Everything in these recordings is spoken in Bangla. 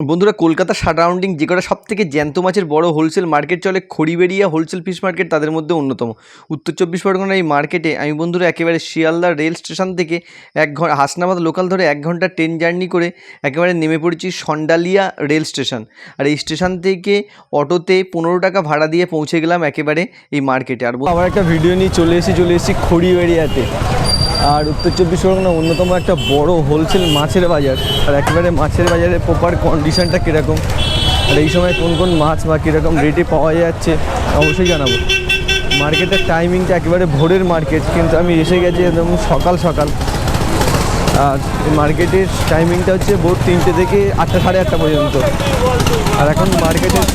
বন্ধুরা, কলকাতা সারাউন্ডিং যে কটা সব থেকে জ্যান্ত মাছের বড় হোলসেল মার্কেট চলে, খড়িবেড়িয়া হোলসেল ফিশ মার্কেট তাদের মধ্যে অন্যতম। উত্তর চব্বিশ পরগনার এই মার্কেটে আমি বন্ধুরা একেবারে শিয়ালদা রেল স্টেশন থেকে এক ঘণ্টা হাসনাবাদ লোকাল ধরে এক ঘণ্টা ট্রেন জার্নি করে একেবারে নেমে পড়েছি সন্ডালিয়া রেল স্টেশন আর এই স্টেশন থেকে অটোতে পনেরো টাকা ভাড়া দিয়ে পৌঁছে গেলাম একেবারে এই মার্কেটে আর আবার একটা ভিডিও নিয়ে চলে এসেছি চলে এসেছি খড়িবেড়িয়াতে। আর উত্তর চব্বিশ পরগনা অন্যতম একটা বড় হোলসেল মাছের বাজার। আর একেবারে মাছের বাজারের প্রপার কন্ডিশনটা কীরকম? আর এই সময় কোন কোন মাছ বা কীরকম রেটে পাওয়া যাচ্ছে, অবশ্যই জানাব। মার্কেটের টাইমিংটা একেবারে ভোরের মার্কেট কিন্তু আমি এসে গেছি একদম সকাল সকাল। আর মার্কেটের টাইমিংটা হচ্ছে ভোর তিনটে থেকে আটটা, সাড়ে আটটা পর্যন্ত। আর এখন মার্কেটের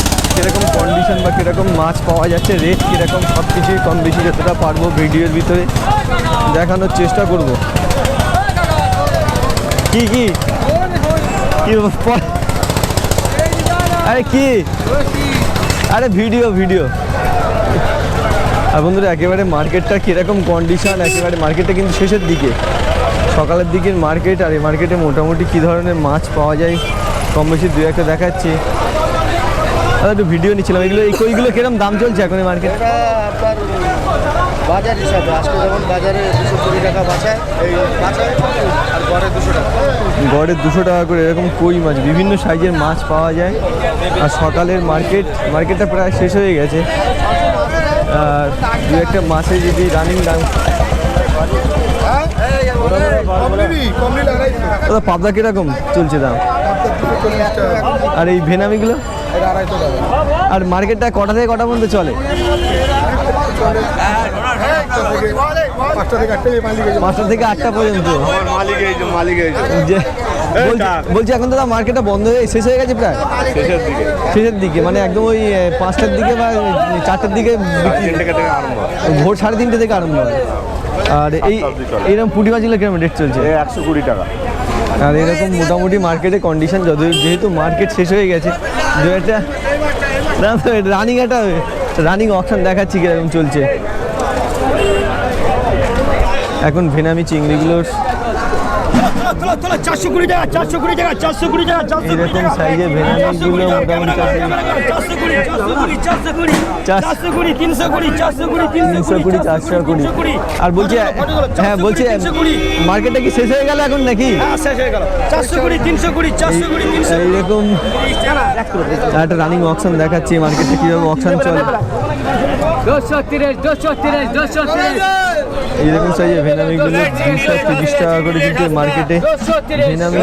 কীরকম কন্ডিশন বা কীরকম মাছ পাওয়া যাচ্ছে রেট কীরকম সব কিছুই কম বেশি যতটা পারব ভিডিওর ভিতরে দেখানোর চেষ্টা করব। কি কি? আরে কি? আরে ভিডিও ভিডিও। আর বন্ধুরা, একেবারে মার্কেটটা কীরকম কন্ডিশন একেবারে মার্কেটটা কিন্তু শেষের দিকে। সকালের দিকের মার্কেট আর এই মার্কেটে মোটামুটি কী ধরনের মাছ পাওয়া যায়, কম বেশি দু একটা দেখাচ্ছি। একটু ভিডিও নিচ্ছিলাম এগুলো এই কইগুলো কীরকম দাম চলছে এখন এই মার্কেট বাজার হিসাবে আজকে যেমন বাজারে দুশো কুড়ি টাকা বাঁচায় এই বাঁচায় আর গড়ে দুশো টাকা। গড়ে দুশো টাকা করে এরকম কই মাছ? বিভিন্ন সাইজের মাছ পাওয়া যায়। আর সকালের মার্কেট মার্কেটটা প্রায় শেষ হয়ে গেছে। আর দু একটা মাছে যদি রানিং দাম পাবদা কীরকম চলছে দাম? আর এই ভেনামিগুলো? আর মার্কেটটা কটা থেকে কটা পর্যন্ত চলে? পাঁচটা থেকে আটটা পর্যন্ত মালিক এই যে মালিক এই যে যে বলছি- বলছি এখন দাদা মার্কেটটা বন্ধ হয়ে শেষ হয়ে গেছে প্রায়? শেষের দিকে। শেষের দিকে মানে একদম ওই পাঁচটার দিকে বা চারটার দিকে বিক্রি তিন টাকা থেকে আরম্ভ ভোর সাড়ে তিনটে থেকে আরম্ভ হয়। আর এই। এইরকম পুঁটি মাছগুলো কীরকম রেট চলছে? একশো কুড়ি টাকা। আর এরকম মোটামুটি মার্কেটে কন্ডিশন যত যেহেতু মার্কেট শেষ হয়ে গেছে, দু একটা রানিং একটা রানিং অপশন দেখাচ্ছি কীরকম চলছে। এখন ভেনামি চিংড়িগুলোর চারশো কুড়ি টাকা চারশো কুড়ি টাকা চারশো কুড়ি টাকা চারশো কুড়ি মোটামুটি চারশো কুড়ি চারশো কুড়ি চারশো কুড়ি চারশো- কুড়ি তিনশো কুড়ি চারশো কুড়ি তিনশো কুড়ি চারশো কুড়ি আর বলছি হ্যাঁ বলছি মার্কেটটা কি শেষ হয়ে গেল এখন নাকি শেষ হয়ে গেল চারশো কুড়ি তিনশো কুড়ি চারশো কুড়ি তিনশো এইরকম একটা রানিং অপশন দেখাচ্ছি মার্কেটে কীভাবে অপশন চলে দুশো তিরিশ দুশো তিরিশ দুশো তিরিশ। এইরকম সাইজের ভেনামিগুলো দুশো তিরিশ টাকা করে কিন্তু মার্কেটে ভেনামি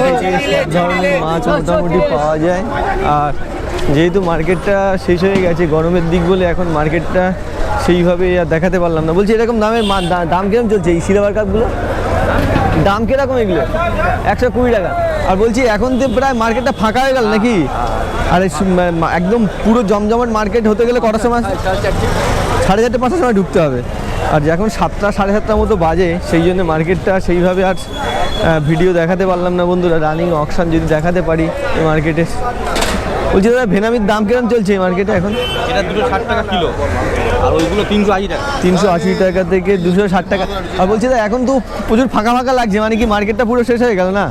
ধরনের মাছ মোটামুটি পাওয়া যায়। আর যেহেতু মার্কেটটা শেষ হয়ে গেছে গরমের দিক বলে এখন মার্কেটটা সেইভাবে আর দেখাতে পারলাম না। বলছি এরকম দামের দাম কীরকম চলছে এই সিলভার কাপগুলো? দাম কীরকম এগুলো? একশো কুড়ি টাকা। আর বলছি এখন তো প্রায় মার্কেটটা ফাঁকা হয়ে গেল নাকি? আর একদম পুরো জমজমাট মার্কেট হতে গেলে কটার সময় সাড়ে চারটে, পাঁচটার সময় ঢুকতে হবে। আর যখন সাতটা, সাড়ে সাতটার মতো বাজে, সেই জন্য মার্কেটটা সেইভাবে আর ভিডিও দেখাতে পারলাম না বন্ধুরা। রানিং অকশান যদি দেখাতে পারি এই মার্কেটে। বলছি দাদা, ভেনামির দাম কেরম চলছে এই মার্কেটে এখন? এটা দুটো ষাট টাকা কিলো। আর ওইগুলো তিনশো আশি টাকা। তিনশো আশি টাকা থেকে দুশো ষাট টাকা। আর বলছি দাদা এখন তো প্রচুর ফাঁকা ফাঁকা লাগছে মানে কি মার্কেটটা পুরো শেষ হয়ে গেল না?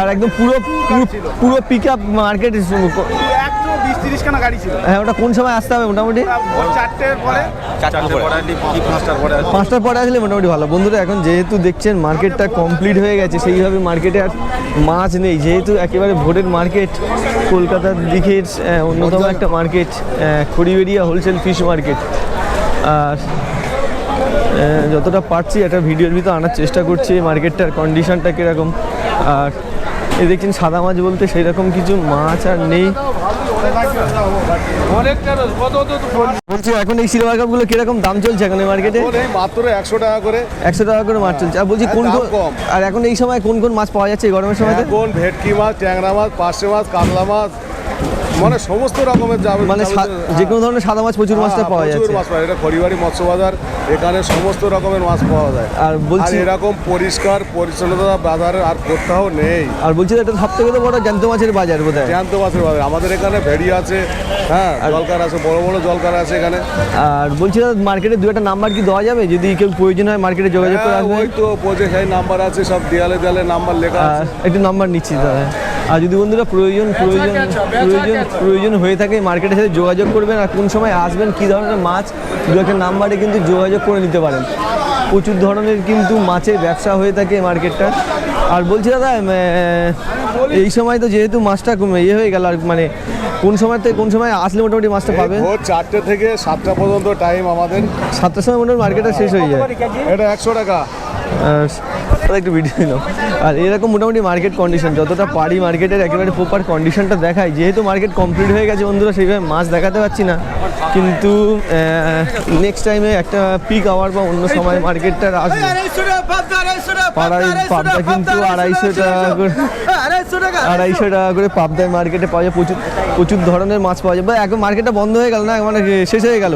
আর একদম পুরো পুরো পুরো পিক আপ মার্কেট একশো বিশ তিরিশ গাড়ি ছিল। হ্যাঁ ওটা কোন সময় আসতে হবে মোটামুটি? চারটের পরে। পাঁচটার পরে আসলে? মোটামুটি ভালো। বন্ধুরা এখন যেহেতু দেখছেন মার্কেটটা কমপ্লিট হয়ে গেছে সেইভাবে মার্কেটে আর মাছ নেই, যেহেতু একেবারে ভোরের মার্কেট, কলকাতার দিকের অন্যতম একটা market Kharibaria wholesale fish market. আর যতটা পারছি একটা ভিডিওর ভিতর আনার চেষ্টা করছি, এই মার্কেটটার কন্ডিশনটা কীরকম। আর, এ দেখছেন সাদা মাছ বলতে সেই রকম কিছু মাছ আর নেই। বলছি এখন এই সিলভার কাপগুলো কীরকম দাম চলছে এখন এই মার্কেটে? মাত্র একশো টাকা করে। একশো টাকা করে মাছ চলছে। আর বলছি কোন কোন কম। আর এখন এই সময় কোন কোন মাছ পাওয়া যাচ্ছে এই গরমের সময় কোন ভেটকি মাছ ট্যাংরা মাছ পার্শে মাছ কাতলা মাছ মানে সমস্ত রকমের যাবে মানে যে কোনো ধরনের সাদা মাছ প্রচুর মাছটা পাওয়া প্রচুর মাছ পাওয়া এটা খড়িবাড়ি মৎস্য বাজার এখানে সমস্ত রকমের মাছ পাওয়া যায়। আর বলছি এরকম পরিষ্কার পরিচ্ছন্নতা বাজারে আর কোথাও নেই। আর বলছি এটা সব থেকে বড় জ্যান্ত মাছের বাজার বোধ হয় জ্যান্ত মাছের বাজার। আমাদের এখানে ভেড়ি আছে হ্যাঁ জলকার আছে বড় বড় জলকার আছে এখানে। আর বলছি মার্কেটে দু একটা নাম্বার কি দেওয়া যাবে? যদি কেউ প্রয়োজন হয় মার্কেটে যোগাযোগ করে হ্যাঁ, আসবে। ওই তো সেই নাম্বার আছে সব দেয়ালে দেয়ালে নাম্বার লেখা আছে। একটু নাম্বার নিচ্ছি দাদা। আর যদি বন্ধুরা প্রয়োজন প্রয়োজন প্রয়োজন প্রয়োজন হয়ে থাকে মার্কেটের সাথে যোগাযোগ করবেন আর কোন সময় আসবেন কী ধরনের মাছ দু একটা নাম্বারে কিন্তু যোগাযোগ করে নিতে পারেন। প্রচুর ধরনের কিন্তু মাছের ব্যবসা হয়ে থাকে মার্কেটটা। আর বলছি দাদা এই সময় তো যেহেতু মাছটা কমে ইয়ে হয়ে গেল আর মানে কোন সময় থেকে কোন সময় আসলে মোটামুটি মাছটা পাবে ভোর চারটে থেকে সাতটা পর্যন্ত টাইম আমাদের। সাতটার সময় মোটামুটি মার্কেটটা শেষ হয়ে যায়। এটা একশো টাকা। দাদা একটু ভিডিও নিলাম আর এরকম মোটামুটি মার্কেট কন্ডিশন যতটা পারি মার্কেটের একেবারে প্রপার কন্ডিশনটা দেখায় যেহেতু মার্কেট কমপ্লিট হয়ে গেছে বন্ধুরা সেইভাবে মাছ দেখাতে পারছি না। কিন্তু নেক্সট টাইমে একটা পিক আওয়ার বা অন্য সময় মার্কেটটা আসবে। পাড়ায় পাবদা কিন্তু আড়াইশো টাকা করে আড়াইশো টাকা করে পাবদায় মার্কেটে পাওয়া যায়। প্রচুর প্রচুর ধরনের মাছ পাওয়া যায়। বা এখন মার্কেটটা বন্ধ হয়ে গেল না? মানে শেষ হয়ে গেল?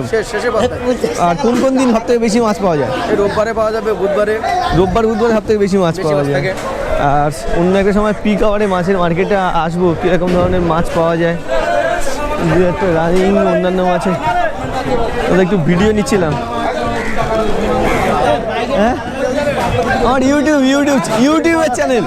আর কোন কোন দিন সব থেকে বেশি মাছ পাওয়া যায়? রোববারে পাওয়া যাবে বুধবারে। রোববার বুধবার সব থেকে বেশি মাছ পাওয়া যায়। আর অন্য একটা সময় পিক আওয়ারে মাছের মার্কেটে আসব কীরকম ধরনের মাছ পাওয়া যায়। দু একটা রানিং অন্যান্য মাছে ওদের একটু ভিডিও নিচ্ছিলাম। হ্যাঁ? আমার ইউটিউব ইউটিউব ইউটিউবের চ্যানেল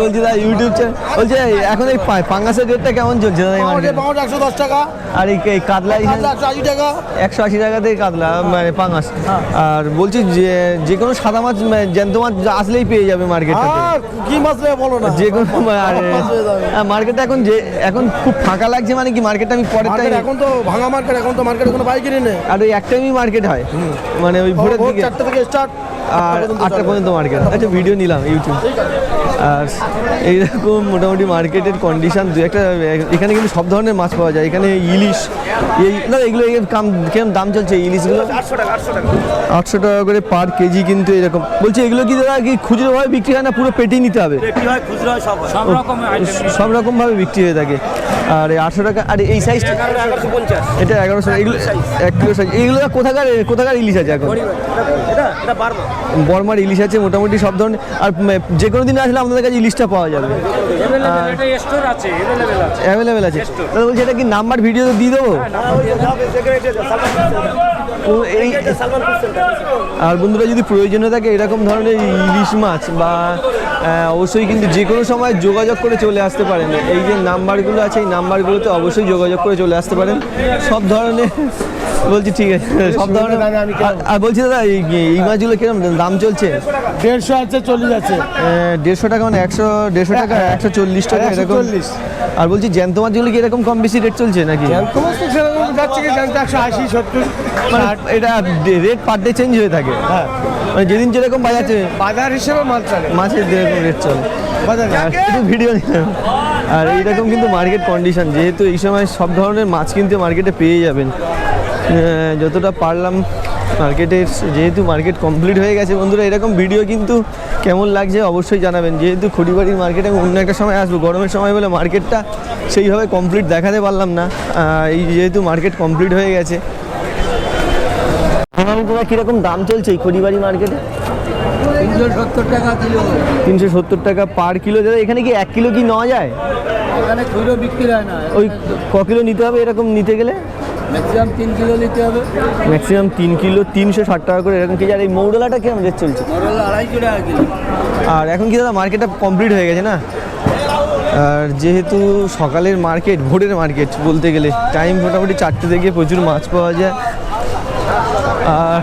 বলছি দাদা ইউটিউব চ্যানেল বলছে এখন এই পাঙ্গাসের রেটটা কেমন চলছে দাদা এই মার্কেটে একশো দশ টাকা। আর এই কাতলা একশো আশি টাকা। একশো আশি টাকা থেকে কাতলা মানে পাঙাশ আর বলছি যে যে কোনো সাদা মাছ মানে জ্যান্ত মাছ আসলেই পেয়ে যাবে মার্কেটটাতে আর কি মাছ বলো না। যে কোনো মাছ হয়ে এখন যে এখন খুব ফাঁকা লাগছে মানে কি মার্কেটটা আমি পরের টাইম এখন তো ভাঙা মার্কেট এখন তো মার্কেটে কোনো বাইকেরই নেই আর ওই এক টাইমই মার্কেট হয় মানে ওই ভোরের ভোর দিকে চারটে থেকে স্টার্ট আর আটটা পর্যন্ত মার্কেট আচ্ছা ভিডিও নিলাম ইউটিউব আর এইরকম মোটামুটি মার্কেটের কন্ডিশান দু একটা এখানে কিন্তু সব ধরনের মাছ পাওয়া যায়। এখানে ইলিশ এই না এগুলো এর কাম কেমন দাম চলছে ইলিশগুলো? আটশো টাকা করে পার কেজি কিন্তু এরকম। বলছে এগুলো কি দাদা কি খুচরোভাবে বিক্রি হয় না পুরো পেটেই নিতে হবে? সব রকম সব রকম ভাবে বিক্রি হয়ে থাকে। আর এই আটশো টাকা আর এই সাইজটা এটা এগারোশো এগুলো এক কিলো সাইজ এইগুলো কোথাকার কোথাকার ইলিশ আছে এখন? বর্মার ইলিশ আছে মোটামুটি সব ধরনের আর যে কোনো দিন আসলে আপনাদের কাছে ইলিশটা পাওয়া যাবে। অ্যাভেলেবেল আছে দাদা বলছি এটা কি নাম্বার ভিডিও দিয়ে দেবো? ও, আর বন্ধুরা যদি প্রয়োজনে থাকে এরকম ধরনের ইলিশ মাছ বা অবশ্যই কিন্তু যে কোনো সময় যোগাযোগ করে চলে আসতে পারেন। এই যে নাম্বারগুলো আছে এই নাম্বারগুলোতে অবশ্যই যোগাযোগ করে চলে আসতে পারেন। সব ধরনের বলছি ঠিক আছে। সব ধরনের আর- আর বলছি দাদা এই মাছগুলো কীরকম দাম চলছে? দেড়শো আছে চল্লিশ আছে। দেড়শো টাকা মানে একশো দেড়শো টাকা একশো চল্লিশ টাকা এরকম? আর বলছি জ্যান্ত মাছগুলো কি এরকম কম বেশি রেট চলছে নাকি? তোমার তো সেরকম যাচ্ছে কি জানতে একশো আশি সত্তর মানে এটা রেট পার ডে চেঞ্জ হয়ে থাকে। হ্যাঁ। মানে যেদিন যেরকম বাজাচ্ছে বাজার হিসেবে মাল চলে। মাছের যেরকম রেট চলে। বাজার ভিডিও নিলাম। আর এইরকম কিন্তু মার্কেট কন্ডিশন যেহেতু এই সময় সব ধরনের মাছ কিন্তু মার্কেটে পেয়ে যাবেন। যতটা পারলাম মার্কেটের যেহেতু মার্কেট কমপ্লিট হয়ে গেছে বন্ধুরা এরকম ভিডিও কিন্তু কেমন লাগছে অবশ্যই জানাবেন। যেহেতু খড়িবাড়ির মার্কেটে আমি অন্য একটা সময় আসব গরমের সময় বলে মার্কেটটা সেইভাবে কমপ্লিট দেখাতে পারলাম না। এই যেহেতু মার্কেট কমপ্লিট হয়ে গেছে। তোমার কীরকম দাম চলছে এই খড়িবাড়ি মার্কেটে তিনশো সত্তর টাকা কিলো তিনশো সত্তর টাকা পার কিলো দাদা এখানে কি এক কিলো কি নেওয়া যায়? এখানে বিক্রি হয় না। ওই ক কিলো নিতে হবে এরকম নিতে গেলে? ম্যাক্সিমাম তিন কিলো নিতে হবে। ম্যাক্সিমাম তিন কিলো তিনশো ষাট টাকা করে। এরকম কেজি আর এই মৌডলাটা কেমন রেট চলছে? মরল আড়াইশো টাকা কিলো। আর এখন কি দাদা মার্কেটটা কমপ্লিট হয়ে গেছে না? আর যেহেতু সকালের মার্কেট ভোরের মার্কেট বলতে গেলে টাইম মোটামুটি চারটে থেকে প্রচুর মাছ পাওয়া যায়। আর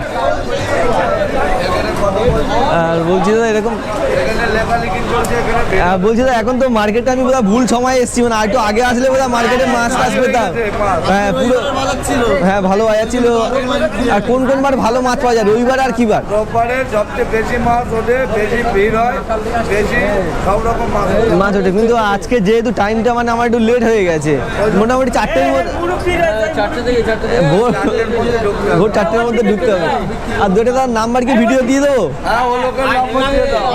আর বলছি দাদা এরকম বলছি দাদা এখন তো মার্কেটে আমি বোধহয় ভুল সময় এসেছি মানে আর একটু আগে আসলে বোধহয় মার্কেটে মাছ টাছ পেতাম হ্যাঁ পুরো হ্যাঁ ভালো বাজার ছিল। আর কোন কোন বার ভালো মাছ পাওয়া যায়? রবিবার আর কি বার? রোববারে সবচেয়ে বেশি মাছ ওঠে বেশি ভিড় হয় বেশি সব রকম মাছ ওঠে। মাছ ওঠে কিন্তু আজকে যেহেতু টাইমটা মানে আমার একটু লেট হয়ে গেছে। মোটামুটি চারটের মধ্যে ভোর ভোর চারটের মধ্যে ঢুকতে হবে। আর দুটো তার নাম্বার কি ভিডিও দিয়ে দেবো? হ্যাঁ ও লোকের নম্বর দিয়ে দাও।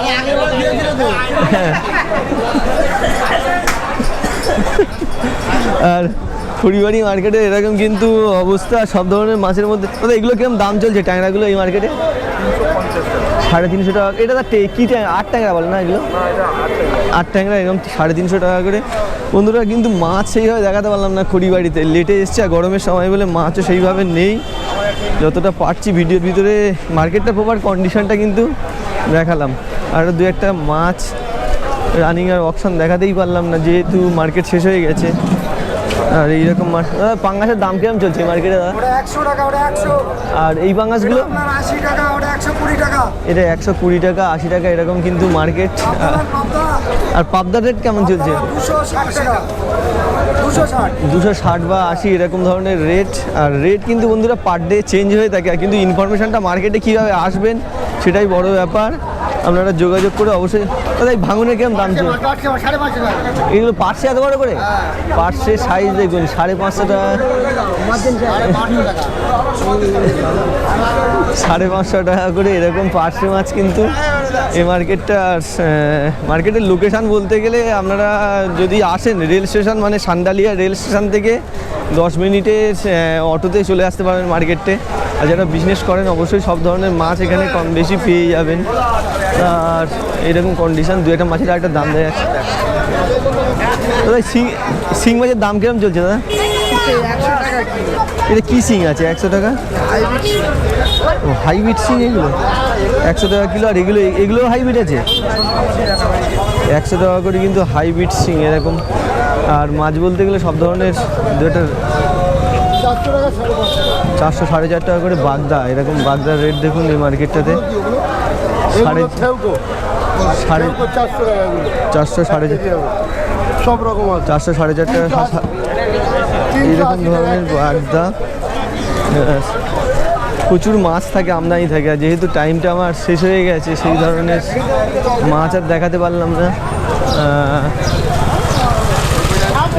আর ফুড়িবাড়ি মার্কেটে এরকম কিন্তু অবস্থা সব ধরনের মাছের মধ্যে। এগুলো কীরকম দাম চলছে ট্যাংরাগুলো এই মার্কেটে? সাড়ে তিনশো টাকা এটা কি ট্যাংরা? আট ট্যাংরা বলে না এগুলো? আট ট্যাংরা, এরকম সাড়ে তিনশো টাকা করে। বন্ধুরা, কিন্তু মাছ সেইভাবে দেখাতে পারলাম না খড়িবাড়িতে। লেটে এসছে আর গরমের সময় বলে মাছও সেইভাবে নেই। যতটা পারছি ভিডিওর ভিতরে মার্কেটটা প্রপার কন্ডিশনটা কিন্তু দেখালাম। আর দু একটা মাছ রানিং আর অপশন দেখাতেই পারলাম না যেহেতু মার্কেট শেষ হয়ে গেছে। আর এইরকম মাছ পাঙ্গাসের দাম কেমন চলছে মার্কেটে দাদা? একশো টাকা ওটা একশো। আর এই পাঙ্গাসগুলো? আশি টাকা ওটা একশো কুড়ি টাকা। এটা একশো কুড়ি টাকা আশি টাকা এরকম কিন্তু মার্কেট পাবদা আর পাবদার রেট কেমন চলছে? দুশো ষাট বা আশি এরকম ধরনের রেট আর রেট কিন্তু বন্ধুরা পার ডে চেঞ্জ হয়ে থাকে আর কিন্তু ইনফরমেশনটা মার্কেটে কীভাবে আসবেন সেটাই বড় ব্যাপার। আপনারা যোগাযোগ করে অবশ্যই দাদা এই ভাঙনের কেমন দাম পাঁচশো এগুলো পার্সে এত বড় করে? পার্সে সাইজ দেখুন সাড়ে পাঁচশো টাকা। সাড়ে পাঁচশো টাকা। করে এরকম পার্সে মাছ কিন্তু এই মার্কেটটা মার্কেটের লোকেশান বলতে গেলে আপনারা যদি আসেন রেল স্টেশন মানে সান্ডালিয়া রেল স্টেশন থেকে দশ মিনিটে অটোতে চলে আসতে পারবেন মার্কেটে আর যারা বিজনেস করেন অবশ্যই সব ধরনের মাছ এখানে কম বেশি পেয়ে যাবেন। আর এরকম কন্ডিশন দু একটা মাছের একটা দাম দেয় আছে দাদা শিং শিং মাছের দাম কিরম চলছে, দাদা? এটা কী শিং আছে, একশো টাকা? ও হাইব্রিড সিং এগুলো? একশো টাকা কিলো, আর এগুলো এগুলো হাইব্রিড আছে? একশো টাকা করে কিন্তু হাইব্রিড সিং এরকম। আর মাছ বলতে গেলে সব ধরনের দু একটা চারশো সাড়ে চার টাকা করে বাগদা, এরকম বাগদার রেট দেখুন এই মার্কেটটাতে সাড়ে সাড়ে চারশো টাকা চারশো সাড়ে সব রকম চারশো সাড়ে চার টাকা এইরকম ধরনের বাগদা প্রচুর মাছ থাকে আমদানি থাকে। আর যেহেতু টাইমটা আমার শেষ হয়ে গেছে সেই ধরনের মাছ আর দেখাতে পারলাম না।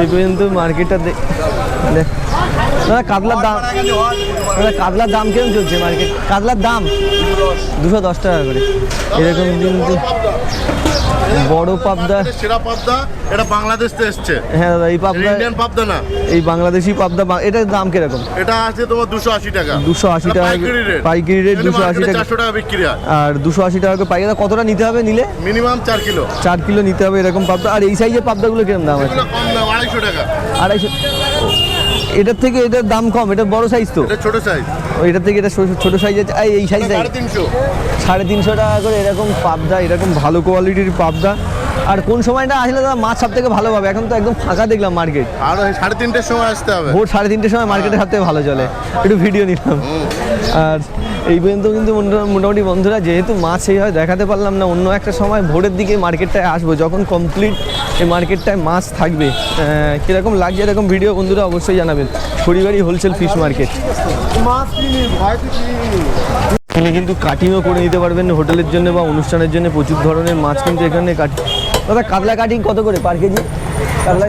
এই পর্যন্ত মার্কেটটা দেখ- দাদা কাতলার দাম দাদা কাতলার দাম কেমন চলছে মার্কেট কাতলার দাম? দুশো দশ টাকা করে। এরকম কিন্তু বড় পাবদা সেরা পাবদা এটা বাংলাদেশ থেকে এসছে। হ্যাঁ দাদা এই পাবদা ইন্ডিয়ান পাবদা না। এই বাংলাদেশি পাবদা এটার দাম কীরকম? এটা আছে তোমার দুশো আশি টাকা। 280 এটা টাকা পাইকারি রেট রেট 280 টাকা। চারশো টাকা বিক্রি হয়। আর দুশো আশি টাকা করে পাইকারি কতটা নিতে হবে নিলে? মিনিমাম চার কিলো। চার কিলো নিতে হবে এরকম পাবদা। আর এই সাইজের পাবদাগুলো কীরকম দাম আছে? কম দাম আড়াইশো টাকা। আড়াইশো এটার থেকে এটার দাম কম এটা বড় সাইজ তো। ছোট সাইজ এটার থেকে এটা ছোট- সাইজ এই সাইজ সাড়ে তিনশো। সাড়ে তিনশো টাকা করে এরকম পাবদা এরকম ভালো কোয়ালিটির পাবদা। আর কোন সময়টা আসলে দাদা মাছ সব থেকে ভালো পাবে? এখন তো একদম ফাঁকা দেখলাম মার্কেট আর ওই সাড়ে তিনটের সময় আসতে হবে। ভোর সাড়ে তিনটের সময় মার্কেটে সব থেকে ভালো চলে। একটু ভিডিও নিলাম। আর এই পর্যন্ত কিন্তু মোটামুটি বন্ধুরা যেহেতু মাছ সেইভাবে দেখাতে পারলাম না অন্য একটা সময় ভোরের দিকে মার্কেটটায় আসব। যখন কমপ্লিট এই মার্কেটটায় মাছ থাকবে কীরকম লাগছে এরকম ভিডিও বন্ধুরা অবশ্যই জানাবেন। পরিবারই হোলসেল ফিশ মার্কেট মাছ এখানে কিন্তু কাটিংও করে নিতে পারবেন হোটেলের জন্য বা অনুষ্ঠানের জন্য প্রচুর ধরনের মাছ কিন্তু এখানে কাটিং দাদা, কাতলা কাটিং কত করে পার কেজি? কাতলা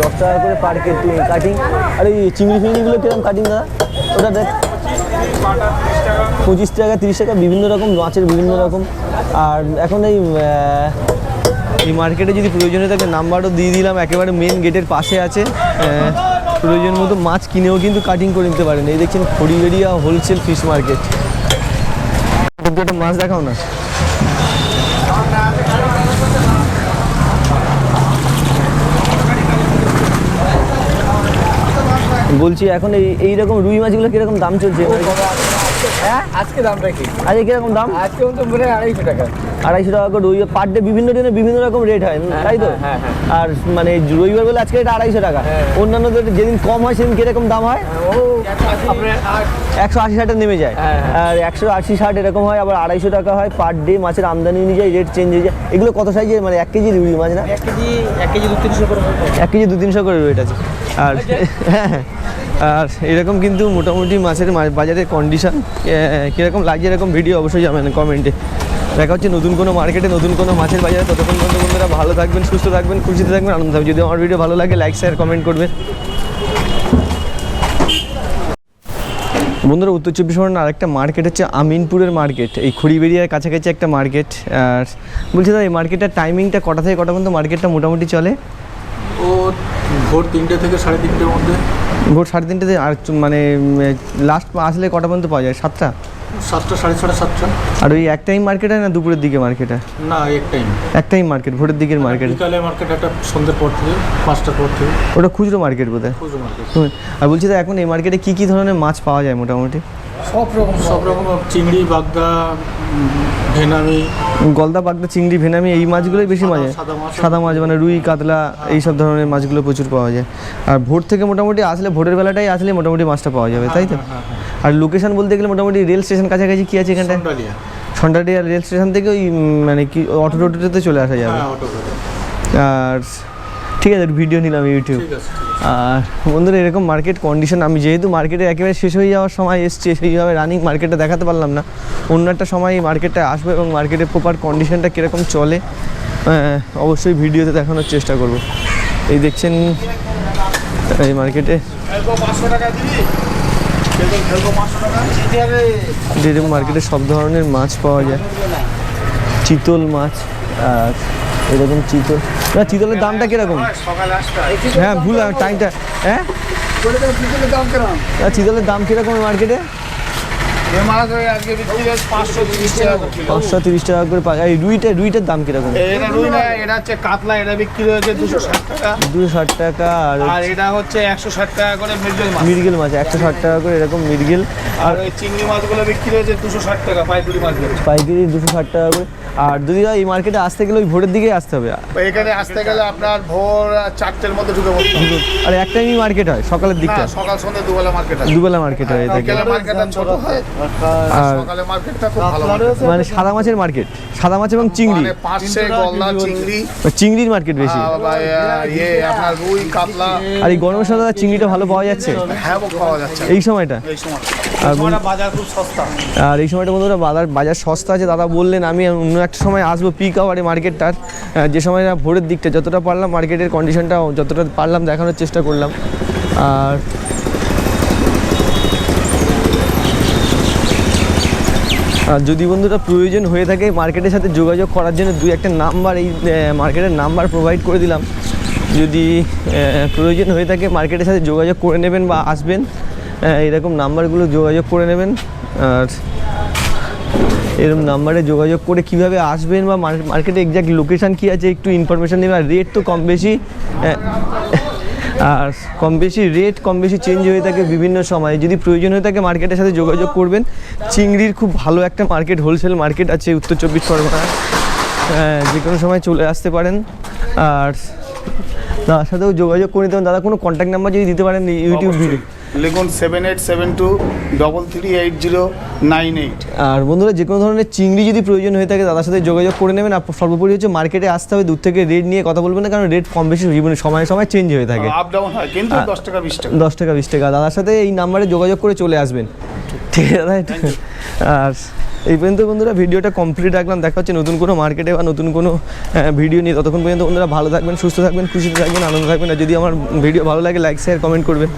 দশ টাকা করে পার কেজি কাটিং আর, এই চিংড়ি ফিংড়িগুলো কীরকম কাটিং দাদা? ওটা দেখ। পঁচিশ টাকা, তিরিশ টাকা, বিভিন্ন রকম, মাছের বিভিন্ন রকম। আর এখন এই এই মার্কেটে যদি প্রয়োজনে থাকে নাম্বারও দিয়ে দিলাম। একেবারে মেন গেটের পাশে আছে। প্রয়োজন মতো মাছ কিনেও কিন্তু কাটিং করে নিতে পারেন। এই দেখছেন খড়িবেড়িয়া হোলসেল ফিশ মার্কেট কিন্তু একটা মাছ দেখাও না। বলছি এখন এই এইরকম রুই মাছগুলো কীরকম দাম চলছে? হ্যাঁ আজকে দামটা কি? আজকে কীরকম দাম? আজকে তো মনে হয় আড়াইশো টাকা। আড়াইশো টাকা করে রবিবার পার ডে বিভিন্ন দিনে বিভিন্ন রকম রেট হয় তাই তো? হ্যাঁ, হ্যাঁ। আর মানে রবিবার বলে আজকে এটা আড়াইশো টাকা। অন্যান্য দিনে যেদিন কম হয় সেদিন কীরকম দাম হয়? একশো আশি ষাটে নেমে যায়। হ্যাঁ, আর একশো আশি ষাট এরকম হয় আবার আড়াইশো টাকা হয় পার ডে মাছের আমদানি অনুযায়ী রেট চেঞ্জ হয়ে যায়। এগুলো কত সাইজের মানে এক কেজি রুই মাছ না? এক কেজি এক কেজি দু তিনশো করে। এক কেজি দু তিনশো করে রেট আছে। আর হ্যাঁ হ্যাঁ। আর এরকম কিন্তু মোটামুটি মাছের বাজারের কন্ডিশন কীরকম লাগছে এরকম ভিডিও অবশ্যই জানাবেন কমেন্টে দেখা হচ্ছে নতুন কোনো মার্কেটে নতুন কোনো মাছের বাজারে। ততক্ষণ পর্যন্ত বন্ধুরা ভালো থাকবেন সুস্থ থাকবেন খুশিতে থাকবেন আনন্দ থাকবেন। যদি আমার ভিডিও ভালো লাগে লাইক শেয়ার কমেন্ট করবেন বন্ধুরা উত্তর চব্বিশ পরগনার আরেকটা মার্কেট হচ্ছে আমিনপুরের মার্কেট এই খড়িবেড়িয়ার কাছাকাছি একটা মার্কেট আর বলছি দাদা এই মার্কেটের টাইমিংটা কটা থেকে কটা পর্যন্ত? মার্কেটটা মোটামুটি চলে? ও ভোর তিনটে থেকে সাড়ে তিনটের মধ্যে। ভোর সাড়ে তিনটেতে আর চ- মানে লাস্ট আসলে কটা পর্যন্ত পাওয়া যায়? সাতটা? সাতটা সাড়ে ছটা সাতটা। আর ওই এক টাইম মার্কেট হয় না দুপুরের দিকে মার্কেট হয় না এক টাইম এক টাইম মার্কেট ভোরের দিকের মার্কেট বিকালে মার্কেট একটা সন্ধ্যের পর থেকে পাঁচটার পর থেকে। ওটা খুচরো মার্কেট বোধ হয় পুজো মার্কেট আর বলছি তো এখন এই মার্কেটে কী কী ধরনের মাছ পাওয়া যায় মোটামুটি? সব রকম সব রকম চিংড়ি বাগদা ভেনামি। গলদা পাগদা চিংড়ি ভেনামি এই মাছগুলোই বেশি মাছ সাদা মাছ। সাদা মাছ মানে রুই কাতলা এই সব ধরনের মাছগুলো প্রচুর পাওয়া যায়। আর ভোর থেকে মোটামুটি আসলে ভোরের বেলাটাই আসলে মোটামুটি মাছটা পাওয়া যাবে তাই তো? আর লোকেশন বলতে গেলে মোটামুটি রেল স্টেশন কাছাকাছি কি আছে এখানটায়? ডালিয়া সন্ডাডিয়া রেল স্টেশন থেকে ওই মানে কি অটো টোটোতে চলে আসা যাবে। হ্যাঁ আর ঠিক আছে ভিডিও নিলাম ইউটিউব আর বন্ধুরা এরকম মার্কেট কন্ডিশন আমি যেহেতু মার্কেটে একেবারে শেষ হয়ে যাওয়ার সময় এসছে সেইভাবে রানিং মার্কেটে দেখাতে পারলাম না। অন্য একটা সময় এই মার্কেটে আসব এবং মার্কেটের প্রপার কন্ডিশনটা কীরকম চলে অবশ্যই ভিডিওতে দেখানোর চেষ্টা করব। এই দেখছেন এই মার্কেটে এরকম মার্কেটে সব ধরনের মাছ পাওয়া যায়। চিতল মাছ, আর এরকম চিতল। না, চিতলের দামটা কীরকম? হ্যাঁ ভুল টাইমটা হ্যাঁ? চিতলের দাম কীরকম মার্কেটে? পাঁচশো তিরিশ টাকা করে পাঁচশো তিরিশ টাকা করে পা- এই রুইটা রুইটার দাম কীরকম? এটা রুই না এটা হচ্ছে কাতলা এটা বিক্রি হয়েছে দুশো ষাট টাকা। দুশো ষাট টাকা আর আর এটা হচ্ছে একশো ষাট টাকা করে মৃগেল মাছ। মিরগেল মাছ একশো ষাট টাকা করে এরকম মিরগেল আর ওই চিংড়ি মাছগুলো বিক্রি হয়েছে দুশো ষাট টাকা মাছগুলো। পাইকারি দুশো ষাট টাকা করে। আর যদি এই মার্কেটে আসতে গেলে ওই ভোরের দিকেই আসতে হবে? এখানে আসতে গেলে আপনার ভোর চারটের মধ্যে ঢুকে পড়তে আর এক টাইমই মার্কেট হয় সকালের দিকটা? সকাল সন্ধ্যে দুবেলা মার্কেট দুবেলা মার্কেট হয় ছোট হয়। আর সকালে মার্কেটটা খুব ভালো market। মানে সাদা মাছের মার্কেট। সাদা মাছ এবং চিংড়ি। মানে পাঁচশে গলদা চিংড়ি। চিংড়ির মার্কেট বেশি। ইয়ে আপনার রুই কাতলা। আর এই গরমের সময় দাদা চিংড়িটা ভালো পাওয়া যাচ্ছে। হ্যাঁ পাওয়া যাচ্ছে। এই সময়টা। এই সময়। এই সময়টা বাজার খুব সস্তা। আর এই সময়টা বন্ধুরা বাজার বাজার সস্তা আছে। দাদা বললেন আমি অন্য একটা সময় আসব পিক আওয়ারে মার্কেটটার। যে সময় ভোরের দিকটা যতটা পারলাম মার্কেটের কন্ডিশনটা যতটা পারলাম দেখানোর চেষ্টা করলাম। আর আর যদি বন্ধুরা প্রয়োজন হয়ে থাকে মার্কেটের সাথে যোগাযোগ করার জন্য দুই একটা নাম্বার এই মার্কেটের নাম্বার প্রোভাইড করে দিলাম। যদি প্রয়োজন হয়ে থাকে মার্কেটের সাথে যোগাযোগ করে নেবেন বা আসবেন এরকম নাম্বারগুলো যোগাযোগ করে নেবেন। আর এরকম নাম্বারে যোগাযোগ করে কীভাবে আসবেন বা মার- মার্কেটে এক্স্যাক্ট লোকেশান কী আছে একটু ইনফরমেশান নেবেন আর রেট তো কম বেশি আর কম বেশি রেট কম বেশি চেঞ্জ হয়ে থাকে বিভিন্ন সময়ে। যদি প্রয়োজন হয়ে থাকে মার্কেটের সাথে যোগাযোগ করবেন। চিংড়ির খুব ভালো একটা মার্কেট হোলসেল মার্কেট আছে উত্তর চব্বিশ পরগনায় হ্যাঁ, যে কোনো সময় চলে আসতে পারেন। আর তার সাথেও যোগাযোগ করে নিতে দাদা কোনো কন্ট্যাক্ট নাম্বার যদি দিতে পারেন ইউটিউব ভিডিও লিখুন seven eight seven two double three eight zero nine eight আর বন্ধুরা যে কোনো ধরনের চিংড়ি যদি প্রয়োজন হয়ে থাকে দাদার সাথে যোগাযোগ করে নেবেন। আর সর্বোপরি হচ্ছে মার্কেটে আসতে হবে দূর থেকে রেট নিয়ে কথা বলবেন না কারণ রেট কম বেশি জীবনে সময় সময় চেঞ্জ হয়ে থাকে। আপ ডাউন হয় কিন্তু দশ টাকা বিশ টাকা। দশ টাকা বিশ টাকা। দাদার সাথে এই নাম্বারে যোগাযোগ করে চলে আসবেন। ঠিক আছে দাদা আর এই পর্যন্ত বন্ধুরা ভিডিওটা কমপ্লিট রাখলাম। দেখা হচ্ছে নতুন কোনো মার্কেটে বা নতুন কোনো ভিডিও নিয়ে। ততক্ষণ পর্যন্ত বন্ধুরা ভালো থাকবেন সুস্থ থাকবেন খুশিতে থাকবেন আনন্দ থাকবেন। আর যদি আমার ভিডিও ভালো লাগে লাইক শেয়ার কমেন্ট করবেন।